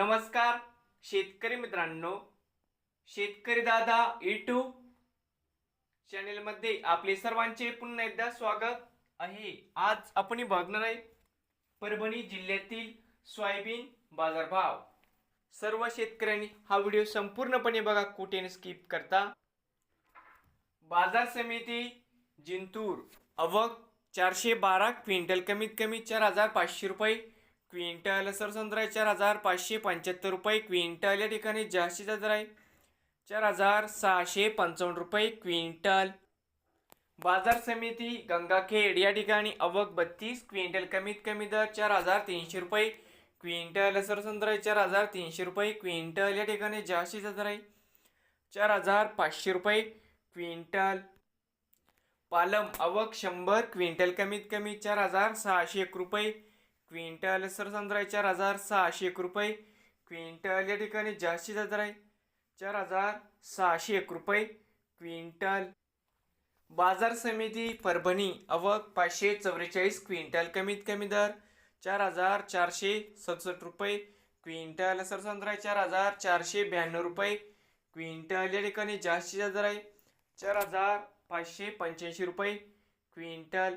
नमस्कार शेतकरी मित्रांनो. शेतकरी दादा यूट्यूब चॅनेलमध्ये आपले सर्वांचे पुन्हा एकदा स्वागत आहे. आज आपण बघणार आहे परभणी जिल्ह्यातील सोयाबीन बाजारभाव. सर्व शेतकऱ्यांनी हा व्हिडिओ संपूर्णपणे बघा कुठे स्किप करता. बाजार समिती जिंतूर. अवक चारशे बारा क्विंटल कमीत कमी चार हजार पाचशे रुपये. क्विंटल आहे चार हजार पाचशे पंच्याहत्तर रुपये क्विंटल या ठिकाणी जास्तीचा दर आहे. चार हजार सहाशे पंचावन्न रुपये क्विंटल. बाजार समिती गंगाखेड या ठिकाणी अवक बत्तीस क्विंटल कमीत कमी दर चार हजार तीनशे रुपये क्विंटल सरसंद्रा चार हजार तीनशे रुपये क्विंटल या ठिकाणी जास्तीचा दर आहे. चार हजार पाचशे रुपये क्विंटल. पालम अवक शंभर क्विंटल कमीत कमी चार हजार सहाशे एक रुपये क्विंटल सरसंद्रा चार हजार सहाशे एक रुपये. क्विंटल या ठिकाणी जास्तीचा दर आहे. चार हजार सहाशे एक रुपये. क्विंटल बाजार समिती परभणी अवक पाचशे चौवेचाळीस क्विंटल कमीत कमी दर चार हजार चारशे सदुसष्ट रुपये. क्विंटल सरसंद्रा चार हजार चारशे ब्याण्णव रुपये. क्विंटल या ठिकाणी जास्तीचा दर आहे. चार हजार पाचशे पंच्याऐंशी रुपये. क्विंटल